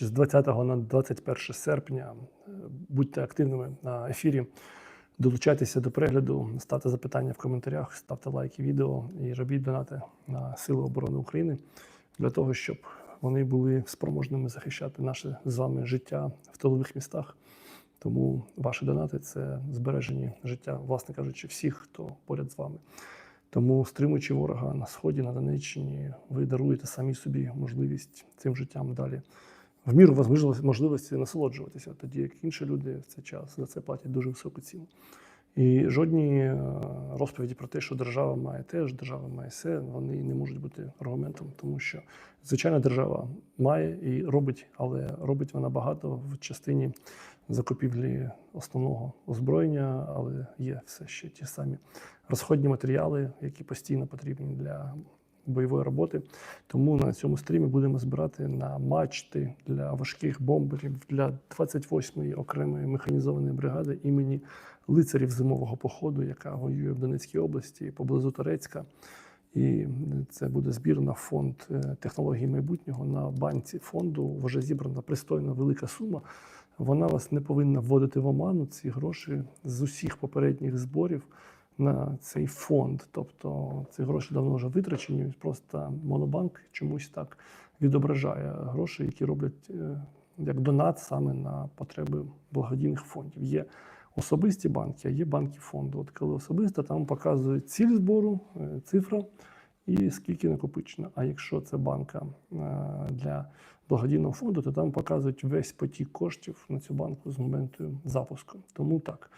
з 20 на 21 серпня. Е, Будьте активними на ефірі. Долучайтеся до перегляду, ставте запитання в коментарях, ставте лайки відео і робіть донати на Сили оборони України для того, щоб вони були спроможними захищати наше з вами життя в тилових містах. Тому ваші донати це збережені життя, власне кажучи, всіх, хто поряд з вами. Тому, стримуючи ворога на сході, на Донеччині, ви даруєте самі собі можливість цим життям далі в міру можливості- насолоджуватися, тоді як інші люди в цей час за це платять дуже високу ціну. І жодні е, розповіді про те, що держава має те ж, держава має все, вони не можуть бути аргументом, тому що звичайно держава має і робить, але робить вона багато в частині закупівлі основного озброєння, але є все ще ті самі розходні матеріали, які постійно потрібні для бойової роботи. Тому на цьому стрімі будемо збирати на мачти для важких бомберів для 28-ї окремої механізованої бригади імені лицарів зимового походу, яка воює в Донецькій області поблизу Торецька. І це буде збір на фонд е, технології майбутнього. На банці фонду вже зібрана пристойна велика сума. Вона вас не повинна вводити в оману ці гроші з усіх попередніх зборів на цей фонд. Тобто ці гроші давно вже витрачені. Просто монобанк чомусь так відображає гроші, які роблять е, як донат саме на потреби благодійних фондів. Є особисті банки, а є банки фонду. От коли особисто, там показують ціль збору, е, цифра і скільки накопичено. А якщо це банка е, для благодійного фонду, то там показують весь потік коштів на цю банку з моменту запуску. Тому так.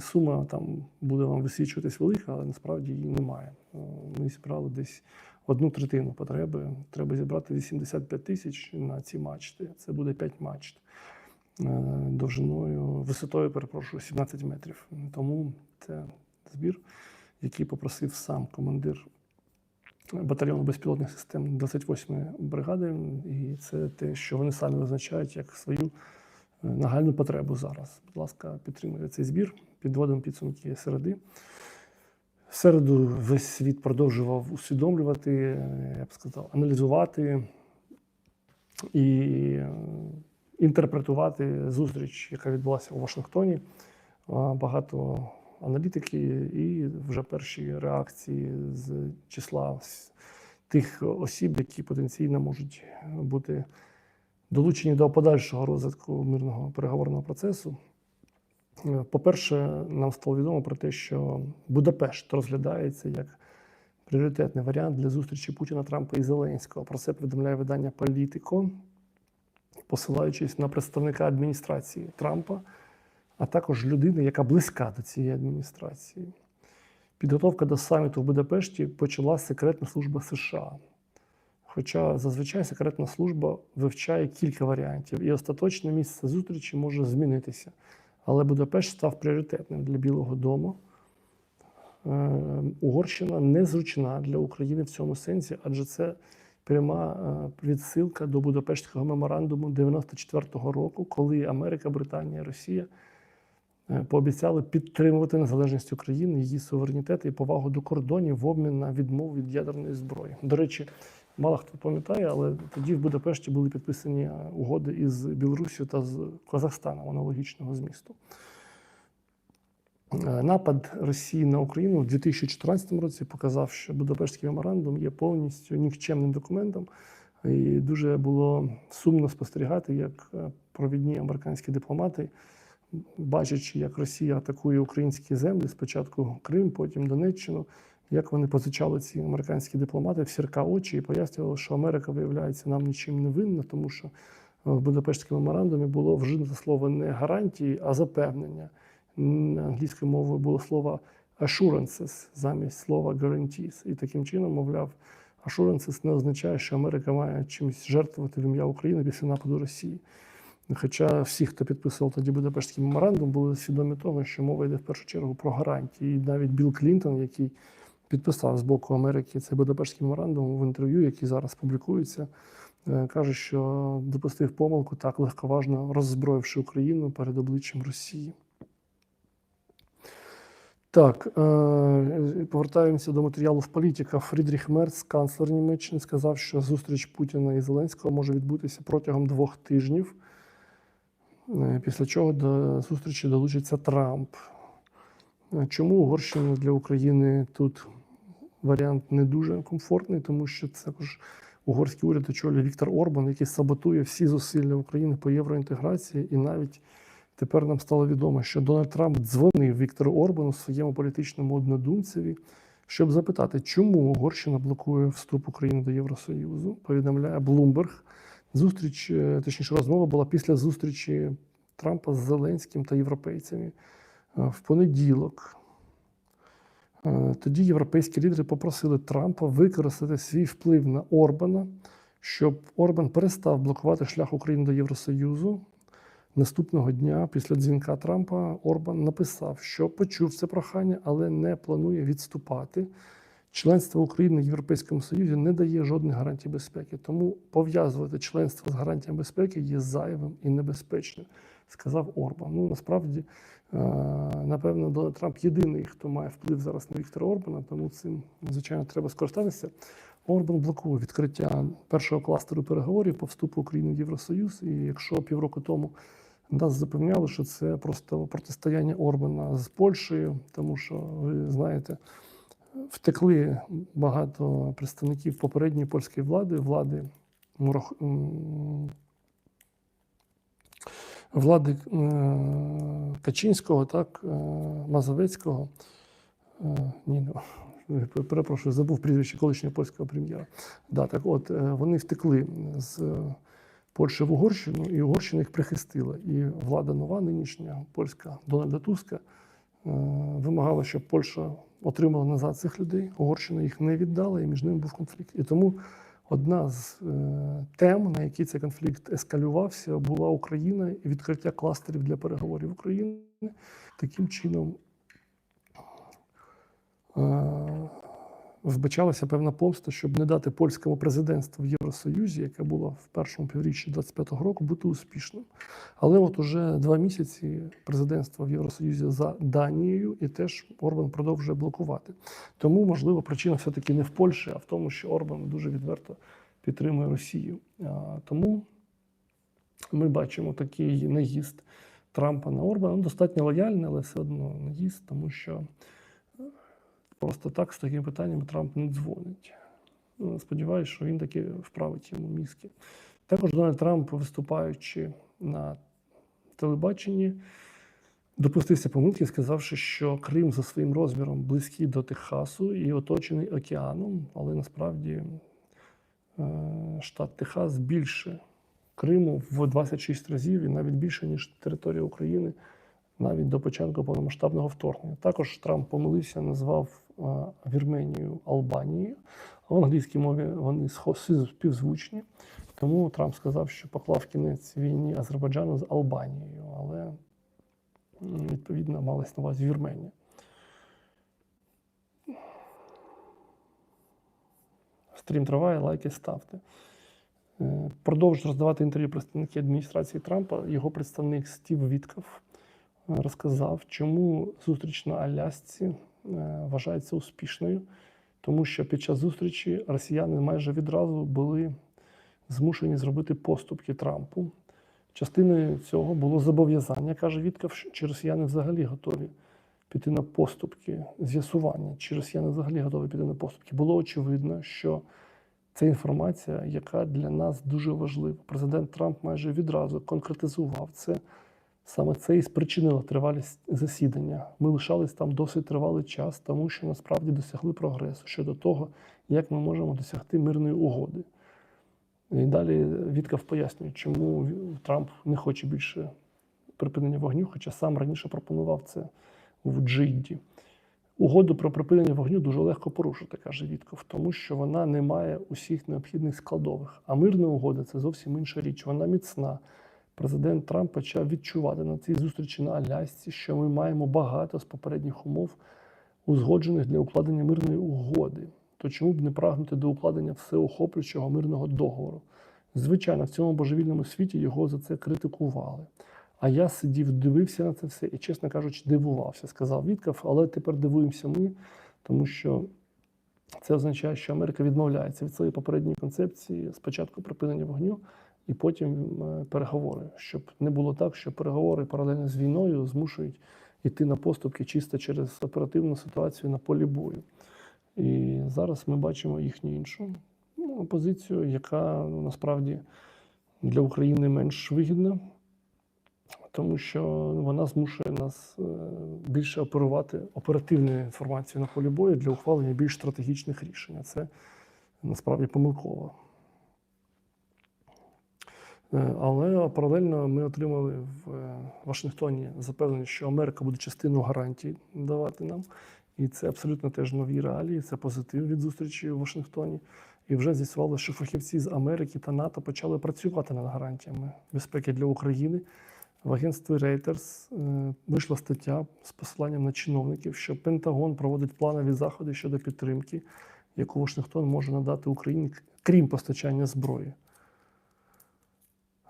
Сума там буде вам висвічуватись велика, але насправді її немає. Е, Ми зібрали десь одну третину потреби. Треба зібрати 85 тисяч на ці мачти. Це буде 5 мачт е, довжиною, висотою, перепрошую, 17 метрів. Тому це збір, який попросив сам командир батальйону безпілотних систем 28-ї бригади. І це те, що вони самі визначають як свою е, нагальну потребу зараз. Будь ласка, підтримуйте цей збір. Підводимо підсумки середи. Середу весь світ продовжував усвідомлювати, я б сказав, аналізувати і е, інтерпретувати зустріч, яка відбулася у Вашингтоні. Багато аналітики і вже перші реакції з числа тих осіб, які потенційно можуть бути долучені до подальшого розвитку мирного переговорного процесу. По-перше, нам стало відомо про те, що Будапешт розглядається як пріоритетний варіант для зустрічі Путіна, Трампа і Зеленського. Про це повідомляє видання Політико, посилаючись на представника адміністрації Трампа, а також людини, яка близька до цієї адміністрації. Підготовка до саміту в Будапешті почала секретна служба США. Хоча зазвичай секретна служба вивчає кілька варіантів, і остаточне місце зустрічі може змінитися. Але Будапешт став пріоритетним для Білого Дому. Е, Угорщина незручна для України в цьому сенсі, адже це пряма е, відсилка до Будапештського меморандуму 94-го року, коли Америка, Британія, Росія е, пообіцяли підтримувати незалежність України, її суверенітет і повагу до кордонів в обмін на відмову від ядерної зброї. До речі, мало хто пам'ятає, але тоді в Будапешті були підписані е, угоди із Білорусію та з Казахстаном аналогічного змісту. Е, Напад Росії на Україну в 2014 році показав, що Будапештський меморандум є повністю нікчемним документом, і дуже було сумно спостерігати, як е, провідні американські дипломати, бачачи, як Росія атакує українські землі, спочатку Крим, потім Донеччину, як вони позичали ці американські дипломати в сірка очі і пояснювали, що Америка виявляється нам нічим не винна, тому що в Будапештському меморандумі було вжито слово не гарантії, а запевнення. Англійською мовою було слово assurances замість слова guarantees. І таким чином, мовляв, assurances не означає, що Америка має чимось жертвувати в ім'я України після нападу Росії. Хоча всі, хто підписував тоді Будапештський меморандум, були свідомі того, що мова йде в першу чергу про гарантії. І навіть Білл Клінтон, який підписав з боку Америки цей Будапештський меморандум в інтерв'ю, який зараз публікується, е, каже, що допустив помилку так легковажно роззброївши Україну перед обличчям Росії. Так, е, повертаємося до матеріалу в політика. Фрідріх Мерц, канцлер Німеччини, сказав, що зустріч Путіна і Зеленського може відбутися протягом двох тижнів, е, після чого до зустрічі долучиться Трамп. Чому Угорщина для України тут варіант не дуже комфортний, тому що це також угорський уряд очолює Віктор Орбан, який саботує всі зусилля України по євроінтеграції, і навіть тепер нам стало відомо, що Дональд Трамп дзвонив Віктору Орбану, своєму політичному однодумцеві, щоб запитати, чому Угорщина блокує вступ України до Євросоюзу. Повідомляє Блумберг. Зустріч, е, точніше, розмова була після зустрічі Трампа з Зеленським та європейцями е, в понеділок. Е, Тоді європейські лідери попросили Трампа використати свій вплив на Орбана, щоб Орбан перестав блокувати шлях України до Євросоюзу. Наступного дня, після дзвінка Трампа, Орбан написав, що почув це прохання, але не планує відступати. Членство України в Європейському Союзі не дає жодних гарантій безпеки, тому пов'язувати членство з гарантіями безпеки є зайвим і небезпечним, сказав Орбан. Ну насправді, е, напевно, Дональд Трамп єдиний, хто має вплив зараз на Віктора Орбана, тому цим звичайно треба скористатися. Орбан блокує відкриття першого кластеру переговорів по вступу України в Євросоюз. І якщо півроку тому нас запевняли, що це просто протистояння Орбана з Польщею, тому що ви знаєте, втекли багато представників попередньої польської влади, влади влади е, Качинського, так, е, Мазовецького. Е, Ні, ну, перепрошую, забув прізвище колишнього польського прем'єра. Да, так от, вони втекли з Польщі в Угорщину, і Угорщина їх прихистила. І влада нова, нинішня польська Дональда Туска, вимагала, щоб Польща отримала назад цих людей. Угорщина їх не віддала, і між ними був конфлікт. І тому одна з е, тем, на якій цей конфлікт ескалювався, була Україна і відкриття кластерів для переговорів України. Таким чином е, вбачалася певна помста, щоб не дати польському президентству в Євросоюзі, яке було в першому півріччі 25-го року, бути успішним. Але от уже два місяці президентство в Євросоюзі за Данією, і теж Орбан продовжує блокувати. Тому, можливо, причина все-таки не в Польщі, а в тому, що Орбан дуже відверто підтримує Росію. Тому ми бачимо такий наїзд Трампа на Орбана. Ну, достатньо лояльний, але все одно наїзд, тому що просто так з такими питаннями Трамп не дзвонить. Ну, Сподіваюся, що він таки вправить йому мізки. Також Дональд Трамп, виступаючи на телебаченні, допустився помилки, сказавши, що Крим за своїм розміром близький до Техасу і оточений океаном, але насправді е, штат Техас більше Криму в 26 разів і навіть більше, ніж територія України навіть до початку повномасштабного вторгнення. Також Трамп помилився, назвав Вірменію Албанією, в англійській мові вони співзвучні. Тому Трамп сказав, що поклав кінець війні Азербайджану з Албанією, але відповідно малась на увазі Вірменія. Стрім триває, лайки ставте. Е, Продовжують роздавати інтерв'ю представники адміністрації Трампа. Його представник Стів Вітков е, розказав, чому зустріч на Алясці вважається успішною, тому що під час зустрічі росіяни майже відразу були змушені зробити поступки Трампу. Частиною цього було зобов'язання, каже Вітков, чи росіяни взагалі готові піти на поступки, з'ясування, чи росіяни взагалі готові піти на поступки. Було очевидно, що це інформація, яка для нас дуже важлива. Президент Трамп майже відразу конкретизував це. Саме це і спричинило тривалість засідання. Ми лишались там досить тривалий час, тому що насправді досягли прогресу щодо того, як ми можемо досягти мирної угоди. І далі Віткав пояснює, чому Трамп не хоче більше припинення вогню, хоча сам раніше пропонував це в Джидді. Угоду про припинення вогню дуже легко порушити, каже Вітков, тому що вона не має усіх необхідних складових. А мирна угода це зовсім інша річ. Вона міцна. Президент Трамп почав відчувати на цій зустрічі на Алясці, що ми маємо багато з попередніх умов, узгоджених для укладення мирної угоди. То чому б не прагнути до укладення всеохоплюючого мирного договору? Звичайно, в цьому божевільному світі його за це критикували. А я сидів, дивився на це все і, чесно кажучи, дивувався. Сказав Вітков, але тепер дивуємося ми, тому що це означає, що Америка відмовляється від своєї попередньої концепції спочатку припинення вогню і потім е, переговори, щоб не було так, що переговори паралельно з війною змушують йти на поступки чисто через оперативну ситуацію на полі бою. І зараз ми бачимо їхню іншу ну, позицію, яка ну, насправді для України менш вигідна, тому що вона змушує нас е, більше оперувати оперативною інформацією на полі бою для ухвалення більш стратегічних рішень. Це насправді помилково. Е, Але паралельно ми отримали в е, Вашингтоні запевнення, що Америка буде частину гарантій давати нам. І це абсолютно теж нові реалії, це позитив від зустрічі в Вашингтоні. І вже з'ясувалося, що фахівці з Америки та НАТО почали працювати над гарантіями безпеки для України. В агентстві Reuters е, вийшла стаття з посиланням на чиновників, що Пентагон проводить планові заходи щодо підтримки, яку Вашингтон може надати Україні, крім постачання зброї.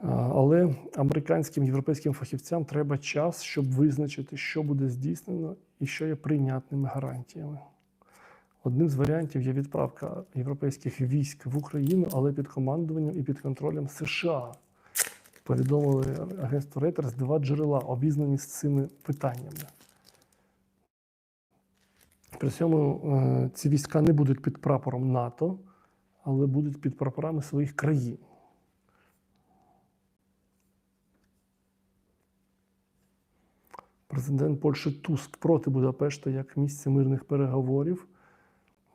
Але американським європейським фахівцям треба час, щоб визначити, що буде здійснено і що є прийнятними гарантіями. Одним з варіантів є відправка європейських військ в Україну, але під командуванням і під контролем США. Повідомили агентство Reuters два джерела, обізнані з цими питаннями. При цьому е, ці війська не будуть під прапором НАТО, але будуть під прапорами своїх країн. Президент Польщі Туск проти Будапешта як місця мирних переговорів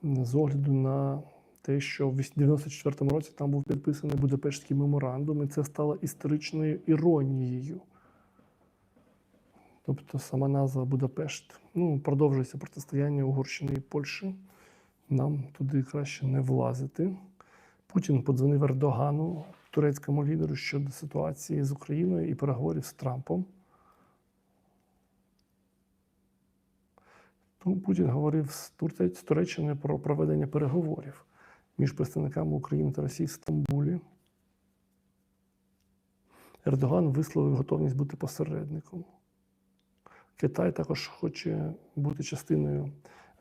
з огляду на те, що в 1994 році там був підписаний Будапештський меморандум, і це стало історичною іронією. Тобто сама назва Будапешт. Ну, продовжується протистояння Угорщини і Польщі. Нам туди краще не влазити. Путін подзвонив Ердогану, турецькому лідеру, щодо ситуації з Україною і переговорів з Трампом. Тому Путін говорив з Туреччиною про проведення переговорів між представниками України та Росії в Стамбулі. Ердоган висловив готовність бути посередником. Китай також хоче бути частиною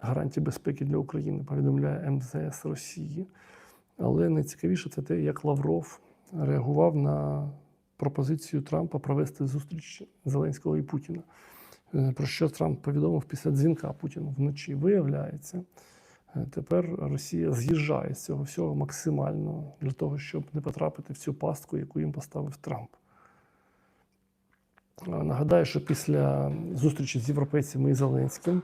гарантій безпеки для України, повідомляє МЗС Росії. Але найцікавіше це те, як Лавров реагував на пропозицію Трампа провести зустріч Зеленського і Путіна. Е, Про що Трамп повідомив після дзвінка Путіну вночі. Виявляється, е, тепер Росія з'їжджає з цього всього максимально для того, щоб не потрапити в цю пастку, яку їм поставив Трамп. Е, Нагадаю, що після зустрічі з європейцями і Зеленським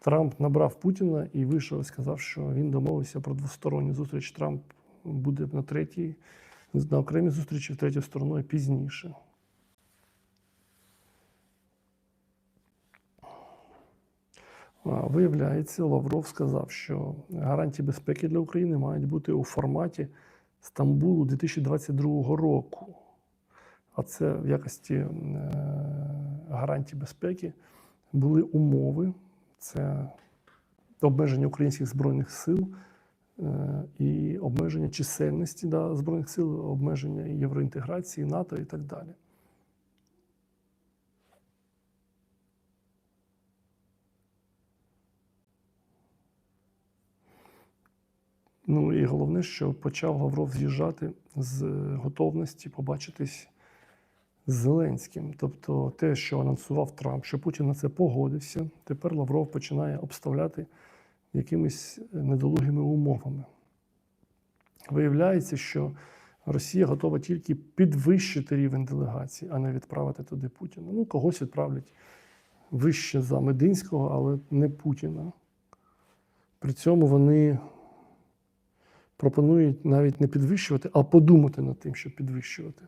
Трамп набрав Путіна і вийшов і сказав, що він домовився про двосторонню зустріч. Трамп буде на третій, на окремій зустрічі, третьою стороною пізніше. Виявляється, Лавров сказав, що гарантії безпеки для України мають бути у форматі Стамбулу 2022 року. А це в якості е, гарантій безпеки були умови: це обмеження українських збройних сил е, і обмеження чисельності да, збройних сил, обмеження євроінтеграції, НАТО і так далі. Ну і головне, що почав Лавров з'їжджати з готовності побачитись з Зеленським. Тобто те, що анонсував Трамп, що Путін на це погодився, тепер Лавров починає обставляти якимись недолугими умовами. Виявляється, що Росія готова тільки підвищити рівень делегації, а не відправити туди Путіна. Ну, когось відправлять вище за Мединського, але не Путіна. При цьому вони пропонують навіть не підвищувати, а подумати над тим, щоб підвищувати.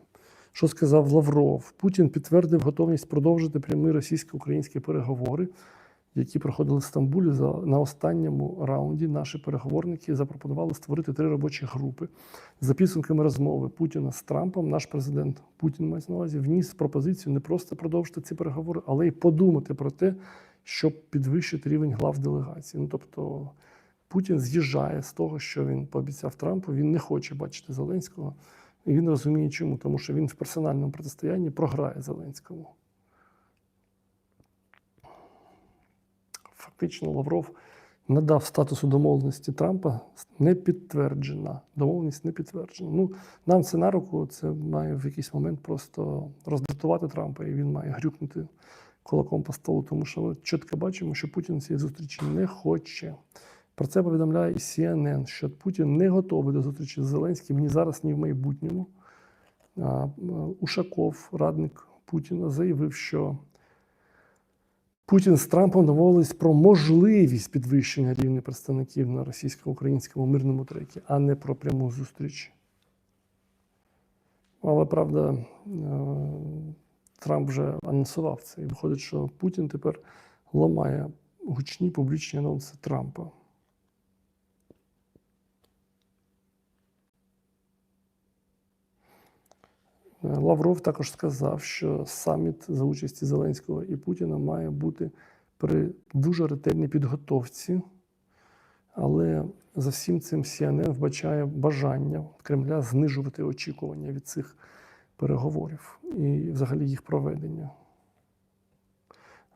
Що сказав Лавров? Путін підтвердив готовність продовжити прямі російсько-українські переговори, які проходили в Стамбулі. За на останньому раунді наші переговорники запропонували створити три робочі групи. За підсумками розмови Путіна з Трампом, наш президент Путін має на увазі вніс пропозицію не просто продовжити ці переговори, але й подумати про те, щоб підвищити рівень глав делегації. Ну тобто Путін з'їжджає з того, що він пообіцяв Трампу. Він не хоче бачити Зеленського. І він розуміє, чому, тому що він в персональному протистоянні програє Зеленському. Фактично, Лавров надав статусу домовленості Трампа не підтверджена. Домовленість не підтверджена. Ну, нам це на руку, це має в якийсь момент просто роздратувати Трампа, і він має грюкнути кулаком по столу, тому що ми чітко бачимо, що Путін цієї зустрічі не хоче. Про це повідомляє і CNN, що Путін не готовий до зустрічі з Зеленським ні зараз, ні в майбутньому. Ушаков, радник Путіна, заявив, що Путін з Трампом домовились про можливість підвищення рівня представників на російсько-українському мирному трекі, а не про пряму зустріч. Але правда, е, Трамп вже анонсував це. І виходить, що Путін тепер ламає гучні публічні анонси Трампа. Лавров також сказав, що саміт за участі Зеленського і Путіна має бути при дуже ретельній підготовці, але за всім цим CNN вбачає бажання Кремля знижувати очікування від цих переговорів і взагалі їх проведення.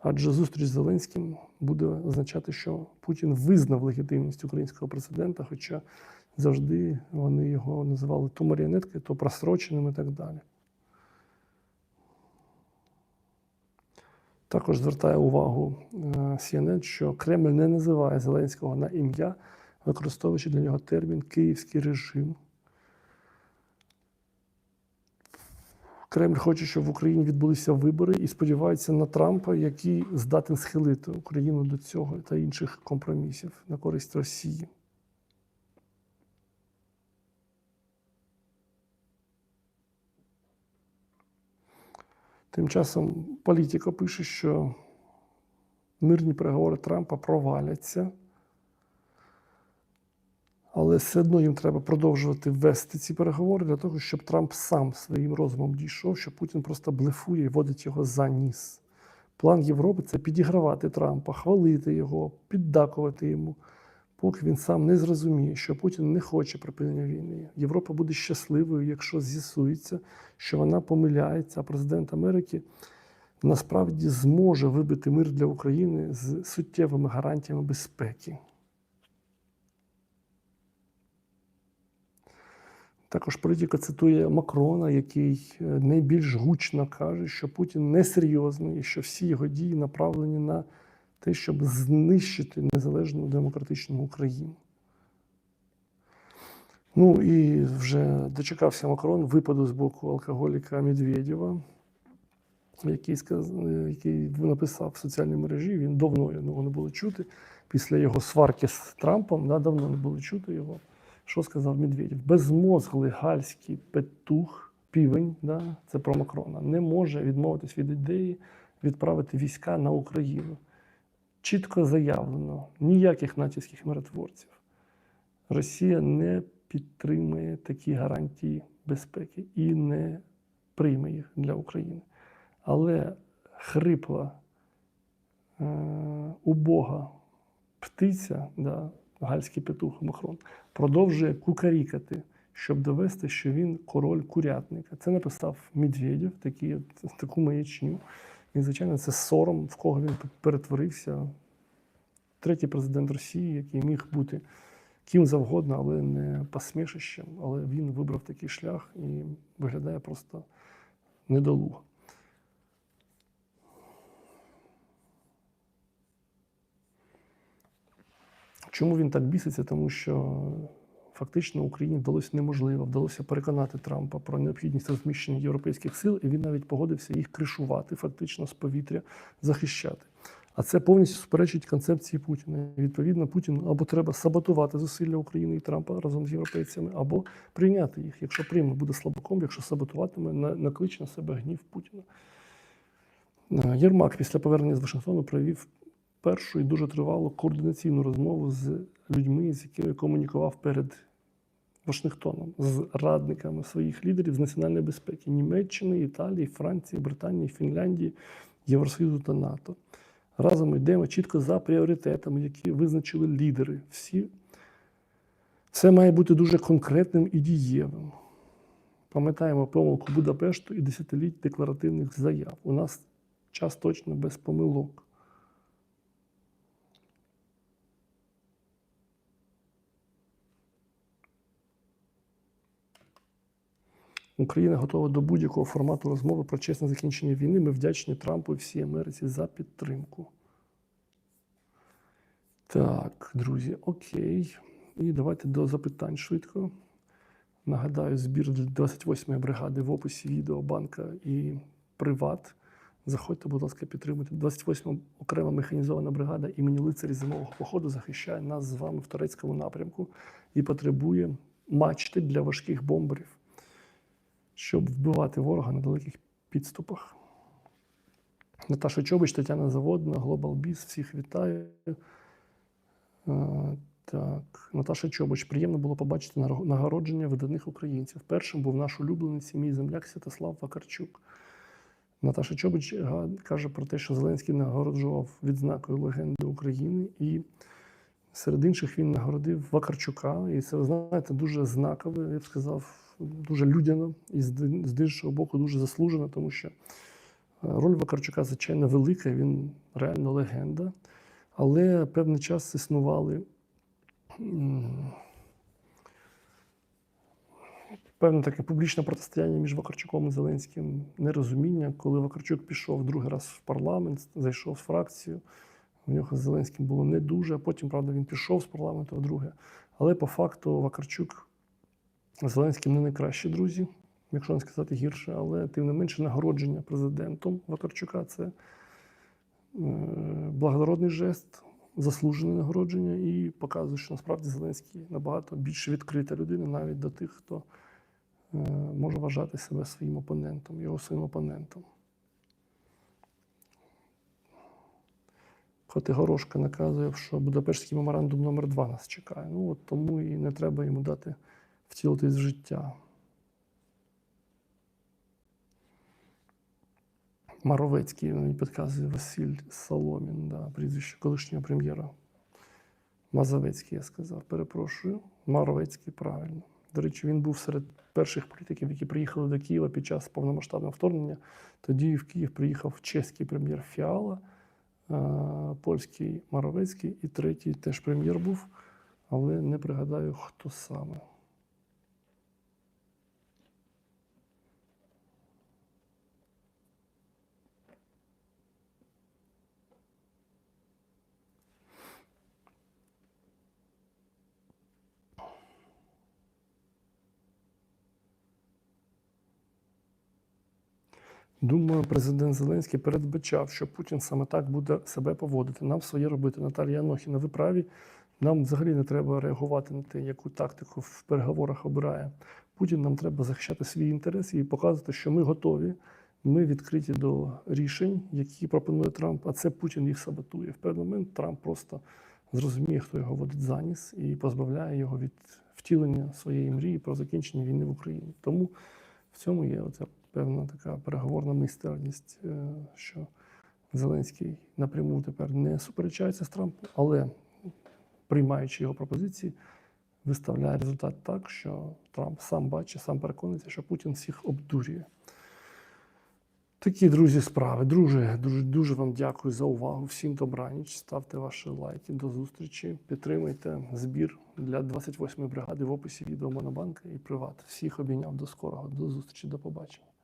Адже зустріч з Зеленським буде означати, що Путін визнав легітимність українського президента, хоча завжди вони його називали то маріонеткою, то просроченим і так далі. Також звертає увагу е, CNN, що Кремль не називає Зеленського на ім'я, використовуючи для нього термін Київський режим. Кремль хоче, щоб в Україні відбулися вибори і сподівається на Трампа, який здатен схилити Україну до цього та інших компромісів на користь Росії. Тим часом політика пише, що мирні переговори Трампа проваляться, але все одно їм треба продовжувати вести ці переговори для того, щоб Трамп сам своїм розумом дійшов, що Путін просто блефує і водить його за ніс. План Європи це підігравати Трампа, хвалити його, піддакувати йому, поки він сам не зрозуміє, що Путін не хоче припинення війни. Європа буде щасливою, якщо з'ясується, що вона помиляється, а президент Америки насправді зможе вибити мир для України з суттєвими гарантіями безпеки. Також політика цитує Макрона, який е, найбільш гучно каже, що Путін несерйозний і що всі його дії направлені на те, щоб знищити незалежну демократичну Україну. Ну і вже дочекався Макрон випаду з боку алкоголіка Медведєва, який сказ... який написав в соціальній мережі. Він давно його не було чути. Після його сварки з Трампом да, давно не було чути його. Що сказав Медведєв? Безмозглий гальський петух, півень, да, це про Макрона, не може відмовитись від ідеї відправити війська на Україну. Чітко заявлено, ніяких натівських миротворців. Росія не підтримує такі гарантії безпеки і не прийме їх для України. Але хрипла, е, убога птиця, да, гальський петух Махрон, продовжує кукарікати, щоб довести, що він король курятника. Це написав Медведєв, такі, таку маячню. І, звичайно, це сором, в кого він перетворився. Третій президент Росії, який міг бути ким завгодно, але не посмішищем. Але він вибрав такий шлях і виглядає просто недолуго. Чому він так біситься? Тому що фактично Україні вдалося неможливо, вдалося переконати Трампа про необхідність розміщення європейських сил, і він навіть погодився їх кришувати, фактично з повітря захищати. А це повністю суперечить концепції Путіна. Відповідно, Путін або треба саботувати зусилля України і Трампа разом з європейцями, або прийняти їх. Якщо прийме, буде слабаком, якщо саботуватиме, накличе на себе гнів Путіна. Е, Єрмак після повернення з Вашингтону провів першу і дуже тривалу координаційну розмову з людьми, з якими комунікував перед Вашингтоном, з радниками своїх лідерів з національної безпеки Німеччини, Італії, Франції, Британії, Фінляндії, Євросоюзу та НАТО. Разом йдемо чітко за пріоритетами, які визначили лідери. Всі. Це має бути дуже конкретним і дієвим. Пам'ятаємо помилку Будапешту і десятиліть декларативних заяв. У нас час точно без помилок. Україна готова до будь-якого формату розмови про чесне закінчення війни. Ми вдячні Трампу і всій Америці за підтримку. Так, друзі, окей. І давайте до запитань швидко. Нагадаю, збір 28-ї бригади в описі відео банка і приват. Заходьте, будь ласка, підтримуйте. 28-ма окрема механізована бригада імені лицарі зимового походу захищає нас з вами в турецькому напрямку і потребує мачти для важких бомберів, щоб вбивати ворога на далеких підступах. Наташа Чобич, Тетяна Заводна, Global Biz, всіх вітаю. Е, Так, Наташа Чобич, приємно було побачити нагородження видатних українців. Першим був наш улюбленець, мій земляк Святослав Вакарчук. Наташа Чобич каже про те, що Зеленський нагороджував відзнакою легенди України, і серед інших він нагородив Вакарчука. І це, ви знаєте, дуже знакове, я б сказав, дуже людяно і з іншого боку дуже заслужено, тому що е, роль Вакарчука, звичайно, велика, він реально легенда. Але певний час існували певне таке публічне протистояння між Вакарчуком і Зеленським, нерозуміння, коли Вакарчук пішов другий раз в парламент, зайшов з фракцією. У нього з Зеленським було не дуже, а потім, правда, він пішов з парламенту вдруге. Але по факту Вакарчук Зеленським не найкращі друзі, якщо не сказати гірше, але тим не менше нагородження президентом Вакарчука це е, благородний жест, заслужене нагородження і показує, що насправді Зеленський набагато більш відкрита людина навіть до тих, хто е, може вважати себе своїм опонентом, його своїм опонентом. Котигорошка наказує, що Будапештський меморандум номер 2 нас чекає. Ну от тому і не треба йому дати втілитись в життя. Маровецький мені підказує Василь Соломін, да, прізвище колишнього прем'єра. Мазовецький, я сказав, перепрошую. Маровецький, правильно. До речі, він був серед перших політиків, які приїхали до Києва під час повномасштабного вторгнення. Тоді в Київ приїхав чеський прем'єр Фіала, е, польський Маровецький і третій теж прем'єр був, але не пригадаю, хто саме. Думаю, президент Зеленський передбачав, що Путін саме так буде себе поводити. Нам своє робити. Наталія Анохіна, ви праві. Нам взагалі не треба реагувати на те, яку тактику в переговорах обирає Путін. Нам треба захищати свої інтереси і показувати, що ми готові. Ми відкриті до рішень, які пропонує Трамп, а це Путін їх саботує. В певний момент Трамп просто зрозуміє, хто його водить за ніс, і позбавляє його від втілення своєї мрії про закінчення війни в Україні. Тому в цьому є оця певна така переговорна майстерність, е, що Зеленський напряму тепер не суперечається з Трампом, але приймаючи його пропозиції, виставляє результат так, що Трамп сам бачить, сам переконується, що Путін всіх обдурює. Такі друзі справи. Друже, дуже, дуже вам дякую за увагу. Всім добраніч. Ставте ваші лайки. До зустрічі. Підтримуйте збір для 28-ї бригади в описі відео Монобанка і Приват. Всіх обійняв до скорого. До зустрічі, до побачення.